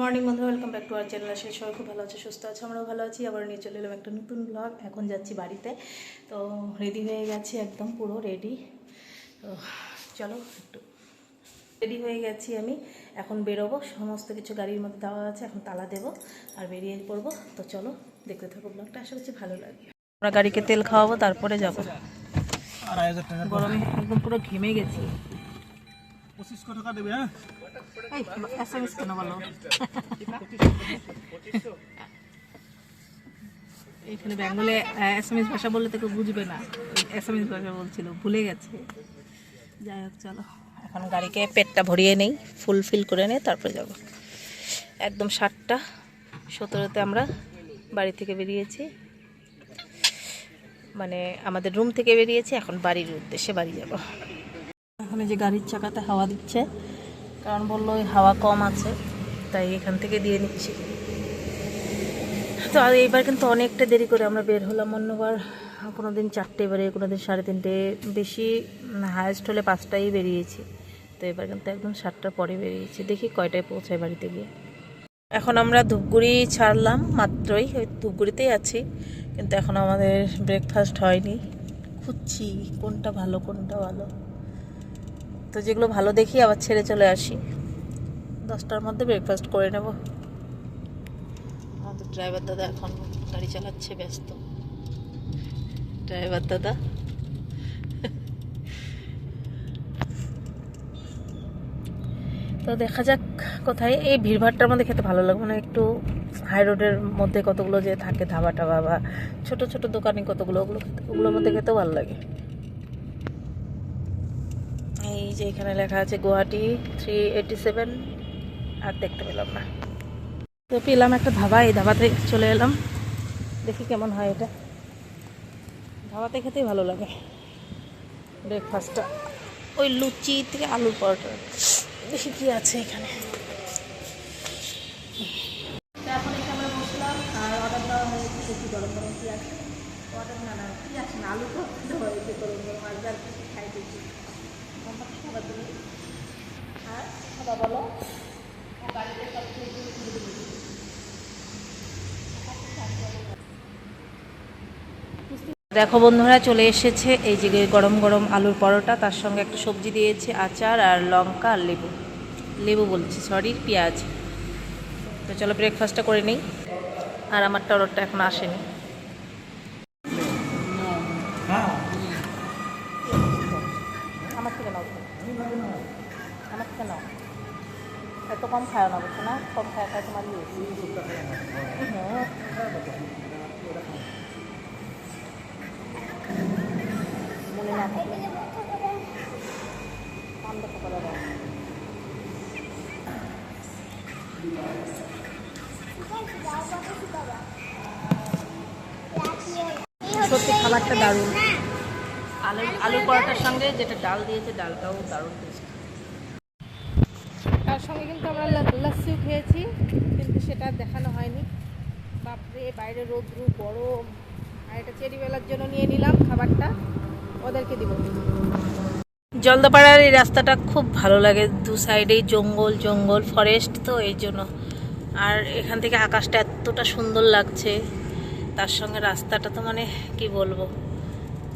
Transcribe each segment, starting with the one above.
Morning বন্ধু welcome back to our channel. আসলে সবাই খুব ভালো আছে সুস্থ আছে আমরাও ভালো আছি। আবার নিয়ে চলে এলাম একটা নতুন ব্লগ এখন যাচ্ছি বাড়িতে। তো রেডি হয়ে গেছি একদম পুরো রেডি তো চলো একটু রেডি হয়ে গেছি আমি। এখন বেরোবো সমস্ত কিছু গাড়ির মধ্যে দেওয়া আছে এখন তালা দেবো আর বেরিয়ে পড়ব। তো চলো দেখতে থাকো ব্লগটা আশা করছি ভালো লাগবে। আমরা গাড়িকে তেল খাওয়াবো তারপরে যাব। গরমে একদম পুরো ঘেমে গেছি। পঁচিশশো টাকা দেবে হ্যাঁ? এই এস এম এস কেন বলো? এখানে বেঙ্গলে এস এম এস ভাষা বললে তো কেউ বুঝবে না। এস এম এস ভাষা বলছিল, ভুলে গেছে। যাই হোক, চলো। এখন গাড়িকে পেটটা ভরিয়ে নেই, ফুল ফিল করে নেই তারপরে যাব। একদম সাতটা, সতেরোতে আমরা বাড়ি থেকে বেরিয়েছি। মানে আমাদের রুম থেকে বেরিয়েছি, এখন বাড়ির উদ্দেশ্যে বাড়ি যাব। এখন এই যে গাড়ির চাকাতে হাওয়া দিচ্ছে। কারণ বলল ওই হাওয়া কম আছে, তাই এখান থেকে দিয়ে নিচ্ছি। তো এইবার কিন্তু অনেকটা দেরি করে আমরা বের হলাম। অন্যবার কোনো দিন চারটে বেরে কোনো দিন সাড়ে তিনটে বেশি হায়েস্ট হলে পাঁচটাই বেরিয়েছি। তো এবার কিন্তু একদম সাতটার পরে বেরিয়েছি। দেখি কয়টায় পৌঁছায় বাড়িতে গিয়ে। এখন আমরা ধূপগুড়ি ছাড়লাম মাত্রই, ওই ধূপগুড়িতেই আছি। কিন্তু এখন আমাদের ব্রেকফাস্ট হয়নি। খুঁজছি কোনটা ভালো কোনটা ভালো। তো যেগুলো ভালো দেখি আবার ছেড়ে চলে আসি। দশটার মধ্যে ব্রেকফাস্ট করে নেব। আমাদের ড্রাইভার দাদা এখন গাড়ি চালাচ্ছে ব্যস্ত। ড্রাইভার দাদা? তো দেখা যাক কোথায়। এই ভিড়ভাড়টার মধ্যে খেতে ভালো লাগবে না একটু হাই রোডের মধ্যে কতগুলো যে থাকে ধাবা টাবা বা ছোট ছোট দোকানে কতগুলো ওগুলো ওগুলোর মধ্যে খেতেও ভালো লাগে এই যে এখানে লেখা আছে গুয়াহাটি থ্রি এইটি সেভেন, আর দেখতে পেলাম না। তো পেলাম একটা ধাবা, এই ধাবাতে চলে এলাম। দেখি কেমন হয় এটা। ধাবাতে খেতেই ভালো লাগে। ব্রেকফাস্টটা ওই লুচি থেকে আলুর পরোটা। দেখি কি আছে এখানে। আলু তো। খাবার তুমি। বলো। দেখো বন্ধুরা, চলে এসেছে এই যে গরম গরম আলুর পরোটা, তার সঙ্গে একটা সবজি দিয়েছে, আচার আর লঙ্কা আর লেবু। লেবু বলছি সরি পেঁয়াজ। তো চলো ব্রেকফাস্টটা করে নিই। আর আমারটা অর্ডারটা এখন আসেনি। এত কম খায় না বলছো না? কম খায় খায় তোমার সত্যি খাবারটা দারুণ। আলু আলু পরোটার সঙ্গে যেটা ডাল দিয়েছে, ডালটাও দারুণ টেস্ট তার সঙ্গে কিন্তু আমরা লা- লাস্সিও খেয়েছি, কিন্তু সেটা দেখানো হয়নি। বাপরে, বাইরে রোদ্রু গরম। আর এটা চেরি বেলার জন্য নিয়ে নিলাম খাবারটা, ওদেরকে দিব। জলদাপাড়ার এই রাস্তাটা খুব ভালো লাগে, দু সাইডেই জঙ্গল জঙ্গল ফরেস্ট তো এই জন্য। আর এখান থেকে আকাশটা এতটা সুন্দর লাগছে, তার সঙ্গে রাস্তাটা তো মানে কি বলব,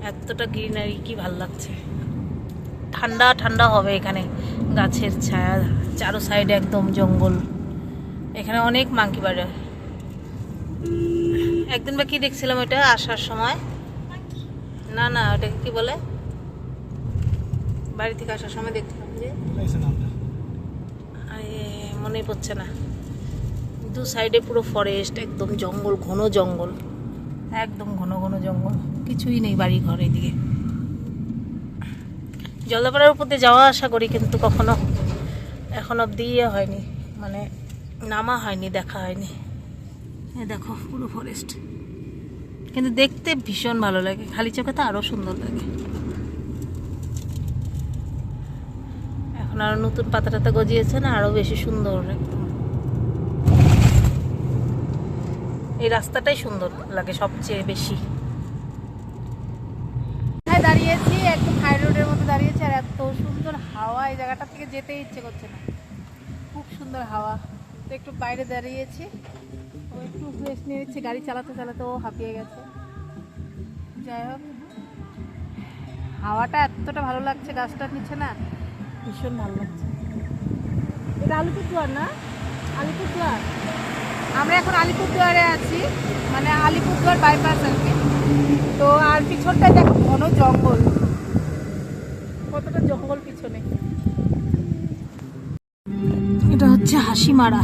এতটা গ্রিনারি কি ভালো লাগছে। ঠান্ডা ঠান্ডা হবে এখানে। গাছের ছায়া, চারো সাইডে একদম জঙ্গল। এখানে অনেক মাংকি বাড়ে একদিন বা কি দেখছিলাম ওটা আসার সময়? না না, ওটাকে কি বলে? বাড়ি থেকে আসার সময় দেখলাম যে। মনে পড়ছে না। দু সাইডে পুরো ফরেস্ট একদম জঙ্গল, ঘন জঙ্গল। একদম ঘন ঘন জঙ্গল। কিছুই নেই বাড়ি ঘর এদিকে। জলদাপাড়ার উপর দিয়ে যাওয়া আসা করি, কিন্তু কখনো এখন অব্দি ইয়ে হয়নি মানে নামা হয়নি, দেখা হয়নি। এ দেখো, পুরো ফরেস্ট কিন্তু দেখতে ভীষণ ভালো লাগে, খালি চোখে তো আরও সুন্দর লাগে। এখন আরও নতুন পাতা টাতা গজিয়েছে না আরও বেশি সুন্দর একদম। এই রাস্তাটাই সুন্দর লাগে সবচেয়ে বেশি। কোথায় দাঁড়িয়েছি, একদম হাই রোডের মধ্যে দাঁড়িয়েছি। এত সুন্দর হাওয়া, এই জায়গাটা থেকে যেতে ইচ্ছে করছে না। খুব সুন্দর হাওয়া। তো একটু বাইরে দাঁড়িয়েছি। ও একটু রেস্ট নিয়ে নিচ্ছে, গাড়ি চালাতে চালাতে ও হাঁপিয়ে গেছে। যাই হোক, হাওয়াটা এতটা ভালো লাগছে গাছটার নিচে না। ভীষণ ভালো লাগছে। এটা আলিপুরদুয়ার না? আলিপুরদুয়ার। আমরা এখন আলিপুরদুয়ারে আছি মানে আলিপুরদুয়ার বাইপাস আর কি। তো আর পিছনটায় দেখো, ঘন জঙ্গল। কতটা জঙ্গল পিছনে? এটা হচ্ছে হাসিমারা।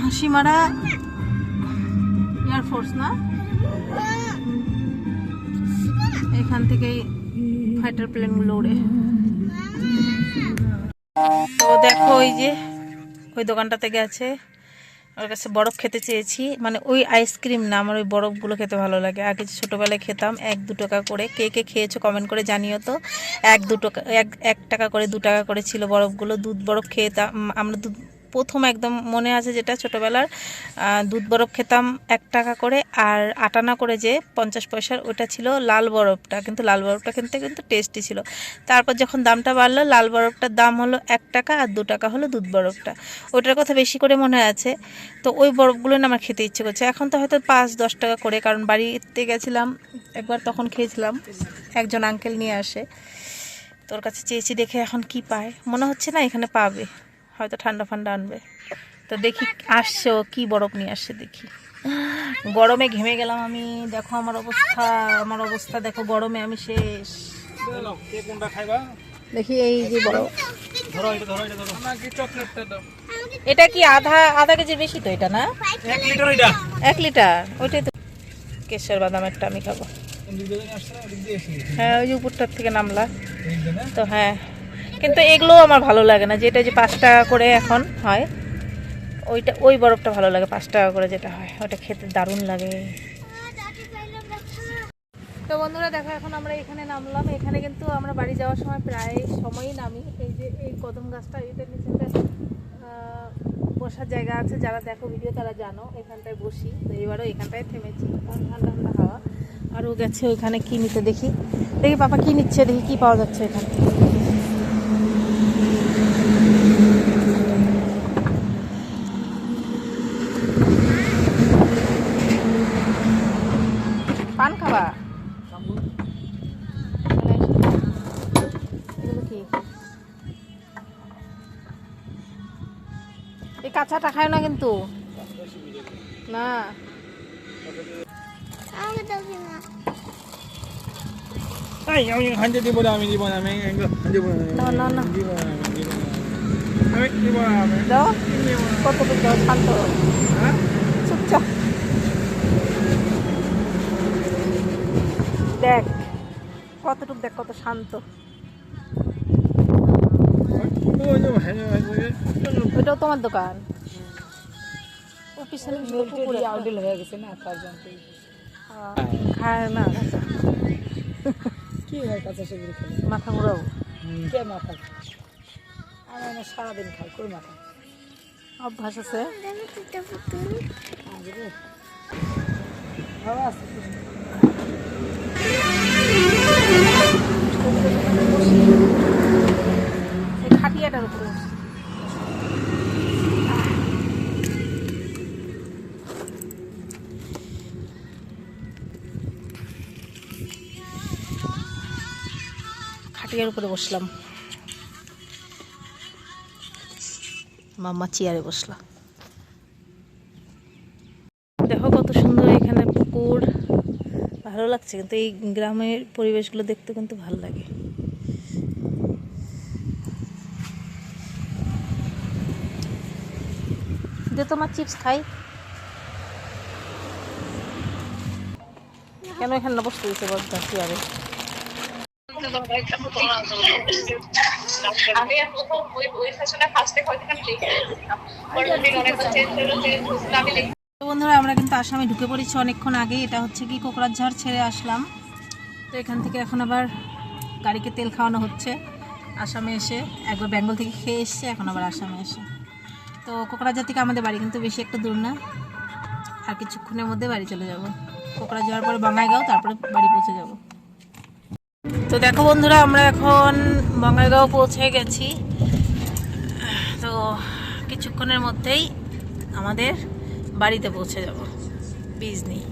হাসিমারা এয়ারফোর্স না? এখান থেকেই ফাইটার প্লেনগুলো ওড়ে। তো দেখো ওই যে, ওই দোকানটাতে গেছে। ওর কাছে বরফ খেতে চেয়েছি। মানে ওই আইসক্রিম না, আমার ওই বরফগুলো খেতে ভালো লাগে। আগে ছোটোবেলায় খেতাম, এক দু টাকা করে। কে কে খেয়েছো কমেন্ট করে জানিও তো। এক দু টাকা, এক এক টাকা করে, দু টাকা করে ছিল বরফগুলো। দুধ বরফ খেতাম আমরা দুধ প্রথম একদম মনে আছে যেটা ছোটোবেলার দুধ বরফ খেতাম এক টাকা করে আর আটানা করে যে পঞ্চাশ পয়সার ওটা ছিল লাল বরফটা, কিন্তু লাল বরফটা কিনতে কিন্তু টেস্টি ছিল। তারপর যখন দামটা বাড়লো, লাল বরফটার দাম হলো এক টাকা আর দু টাকা হলো দুধ বরফটা। ওটার কথা বেশি করে মনে আছে। তো ওই বরফগুলো না আমার খেতে ইচ্ছে করছে। এখন তো হয়তো পাঁচ, দশ টাকা করে, কারণ বাড়িতে গেছিলাম, একবার তখন খেয়েছিলাম, একজন আঙ্কেল নিয়ে আসে। তোর কাছে চেয়েছি দেখে এখন কি পায়। মনে হচ্ছে না এখানে পাবে। হয়তো ঠান্ডা ফান্ডা আনবে। তো দেখি আসছে ও, কি বরফ নিয়ে আসছে দেখি। গরমে ঘেমে গেলাম আমি, দেখো আমার অবস্থা আমার অবস্থা দেখো গরমে আমি শেষ। দেখি এই যে বরফ এটা কি আধা আধা কেজির বেশি তো এটা না? এক লিটার, ওইটাই তো। কেশর বাদামেরটা আমি খাব। হ্যাঁ ওই উপরটার থেকে নামলা। তো হ্যাঁ কিন্তু এগুলো আমার ভালো লাগে না। যেটা যে পাঁচ টাকা করে এখন হয় ওইটা ওই বরফটা ভালো লাগে পাঁচ টাকা করে যেটা হয়। ওটা খেতে দারুণ লাগে। তো বন্ধুরা দেখো এখন আমরা এখানে নামলাম। এখানে কিন্তু আমরা বাড়ি যাওয়ার সময় প্রায় সময়ই নামি। এই যে এই কদম গাছটা এটার নিচে একটা, বসার জায়গা আছে। যারা দেখো ভিডিও তারা জানো এখানটায় বসি। তো এবারও এখানটায় থেমেছি। কারণ ঠান্ডা ঠান্ডা হাওয়া। আরও গেছে ওইখানে কী নিতে দেখি। দেখি পাপা কী নিচ্ছে? দেখি কী পাওয়া যাচ্ছে এখানে। কাঁচাটা খায় না কিন্তু। না। আমি হাঁজে দিব না আমি দিব না আমি দিব না না না না। দিব না আমি দিব না আমি দাও। শান্ত। হ্যাঁ? চুপচাপ দেখ কতটুকু দেখ কত শান্ত। ওইটাও তোমার দোকান? পিছনে পুকুর একটা। হয়ে গেছে না তার জন্য। খায় না কি হয় কাঁচা সবজি খেলে? মাথা ঘুরাবো কে মাথা? আমি না সারাদিন খাই কই মাথা? অভ্যাস আছে? এই খাটিয়াটার উপরে খাটিয়ার উপরে বসলাম। মাম্মা চেয়ারে বসলাম দেখো কত সুন্দর এখানে পুকুর। ভালো লাগছে, কিন্তু এই গ্রামের পরিবেশগুলো দেখতে কিন্তু ভালো লাগে। যে তোমার চিপস খাই। কেন এখানে বসতে দিতে চেয়ারে বন্ধুরা, আমরা কিন্তু আসামে ঢুকে পড়েছি অনেকক্ষণ আগে এটা হচ্ছে কি, কোকরাঝাড় ছেড়ে আসলাম। তো এখান থেকে এখন আবার গাড়িকে তেল খাওয়ানো হচ্ছে। আসামে এসে একবার বেঙ্গল থেকে খেয়ে এসছে, এখন আবার আসামে এসে। তো কোকরাঝাড় থেকে আমাদের বাড়ি কিন্তু বেশি একটা দূর না। আর কিছুক্ষণের মধ্যে বাড়ি চলে যাব। কোকরাঝাড় পরে বঙ্গাইগাঁও তারপরে বাড়ি পৌঁছে যাব। তো দেখো বন্ধুরা, আমরা এখন বঙ্গাইগাঁও পৌঁছে গেছি। তো কিছুক্ষণের মধ্যেই আমাদের বাড়িতে পৌঁছে যাব, বীজ নেই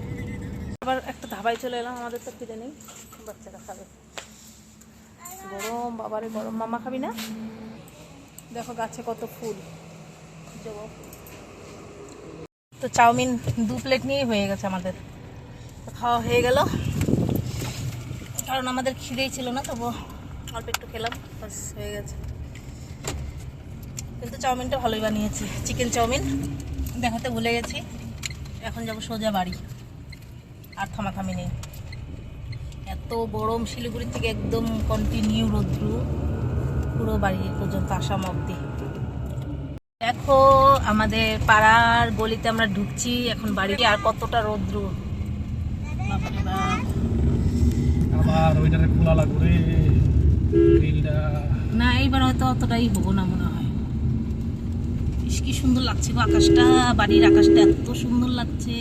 আবার একটা ধাবায় চলে এলাম, আমাদের তো খিদে নেই। বাচ্চারা খাবে। গরম, বাবারে গরম। মামা খাবি না? দেখো গাছে কত ফুল। ফুল। তো চাউমিন দু প্লেট নিয়েই হয়ে গেছে আমাদের। খাওয়া হয়ে গেল। কারণ আমাদের খিদেই ছিল না, তবু অল্প একটু খেলাম বাস হয়ে গেছে। কিন্তু চাউমিনটা ভালোই বানিয়েছি, চিকেন চাউমিন। দেখাতে ভুলে গেছি, এখন যাব সোজা বাড়ি। আর থামাথামি নেই। এত গরম, শিলিগুড়ি থেকে একদম কন্টিনিউ রৌদ্র। পুরো বাড়ি পর্যন্ত আসাম অবধি। দেখো, আমাদের পাড়ার গলিতে আমরা ঢুকছি, এখন বাড়িতে আর কতটা রৌদ্র। বাপ। আবার ওইটারে খোলা লাগবে রে। গ্রিলটা। না, এইবার হয়তো অতটাই হব না মনে হয়। কি সুন্দর লাগছে গো আকাশটা, বাড়ির আকাশটা এত সুন্দর লাগছে।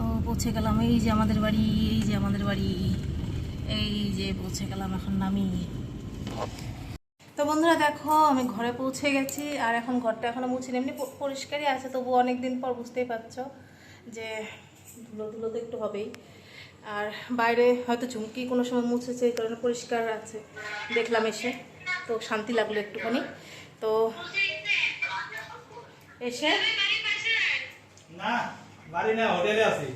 ও, পৌঁছে গেলাম। এই যে আমাদের বাড়ি, এই যে আমাদের বাড়ি। এই যে পৌঁছে গেলাম এখন নামি। বন্ধুরা দেখো, আমি ঘরে পৌঁছে গেছি আর এখন ঘরটা এখনও মুছিনি। এমনি পরিষ্কারই আছে, তবু অনেক দিন পর বুঝতেই পারছ যে ধুলো ধুলো তো একটু হবেই। আর বাইরে হয়তো ঝুমকি কোনো সময় মুছেছে, এই কারণে পরিষ্কার আছে। দেখলাম এসে, তো শান্তি লাগল একটুখানি। তো এসে না, বাড়ি না, হোটেলে আছি।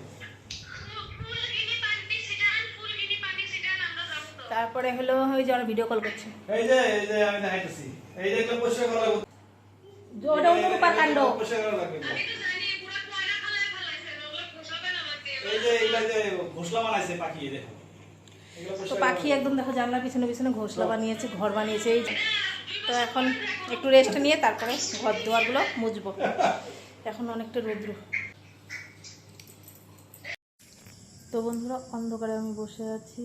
তারপরে হলো ওই যে আমরা ভিডিও কল করছি। এই যে এই যে আমি দেখাইতেছি। এই যে এগুলো পরিষ্কার করা লাগবে। ওটা অনুরূপার কাণ্ড। পরিষ্কার করা লাগবে। এই যে এগুলা যে ঘোষলা বানাইছে পাখি দেখো। তো পাখি একদম দেখো জানলার পিছনে পিছনে ঘোষলা বানিয়েছে ঘর বানিয়েছে এই তো এখন একটু রেস্ট নিয়ে তারপরে ঘর দুয়ারগুলো মুছবো। এখন অনেকটা রৌদ্র। তো বন্ধুরা, অন্ধকারে আমি বসে আছি,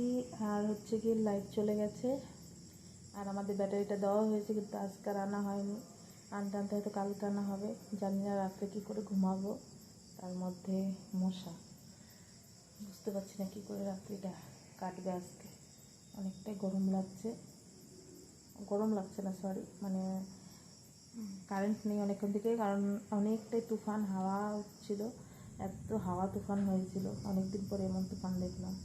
আর হচ্ছে কি লাইট চলে গেছে, আর আমাদের ব্যাটারিটা দেওয়া হয়েছে, কিন্তু আজকে আনা হয়নি। আনতে আনতে হয়তো কালকে আনা হবে, জানি না রাত্রে কী করে ঘুমাবো, তার মধ্যে মশা। বুঝতে পারছি না কী করে রাত্রিটা কাটবে আজকে। অনেকটাই গরম লাগছে। গরম লাগছে না সরি মানে কারেন্ট নেই অনেকক্ষণ থেকে, কারণ অনেকটাই তুফান, হাওয়া হচ্ছিল এত হাওয়া তুফান হয়েছিল। অনেকদিন পরে এমন তুফান দেখলাম।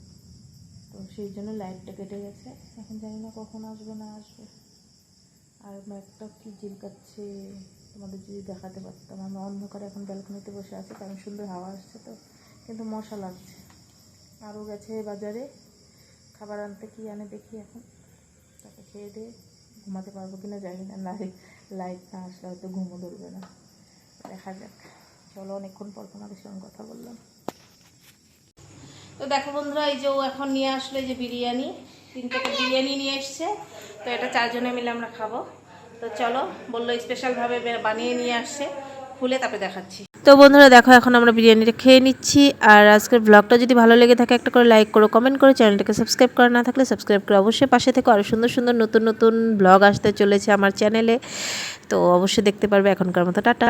তো সেই জন্য লাইটটা কেটে গেছে। এখন জানি না কখন আসবে না আসবে। আর একটা কি জিলকাচ্ছে তোমাদের যদি দেখাতে পারতাম। আমি অন্ধকারে এখন ব্যালকনিতে বসে আছি, কারণ সুন্দর হাওয়া আসছে তো। কিন্তু মশা লাগছে। আরও গেছে বাজারে। খাবার আনতে কি আনে দেখি এখন। তাকে খেয়ে দিয়ে ঘুমাতে পারব কিনা জানি না। লাইট লাইট না আসলে হয়তো ঘুমো ধরবে না। দেখা যাক। চলো, অনেকক্ষণ পর তোমাদের সঙ্গে কথা বললাম। তো দেখো বন্ধুরা, এই যে ও এখন নিয়ে আসলো যে বিরিয়ানি, তিন প্যাকেট বিরিয়ানি নিয়ে এসছে। তো এটা চারজনে মিলে আমরা খাব। তো চলো, বলল স্পেশালভাবে বানিয়ে নিয়ে আসছে। খুলে তারপরে দেখাচ্ছি। তো বন্ধুরা, দেখো, এখন আমরা বিরিয়ানিটা খেয়ে নিচ্ছি। আর আজকের ব্লগটা যদি ভালো লেগে থাকে, একটা করে লাইক করো কমেন্ট করো চ্যানেলটাকে সাবস্ক্রাইব করা না থাকলে সাবস্ক্রাইব করে অবশ্যই পাশে থেকে আরও সুন্দর সুন্দর নতুন নতুন ব্লগ আসতে চলেছে আমার চ্যানেলে তো অবশ্যই দেখতে পারবে এখনকার মতো। টাটা।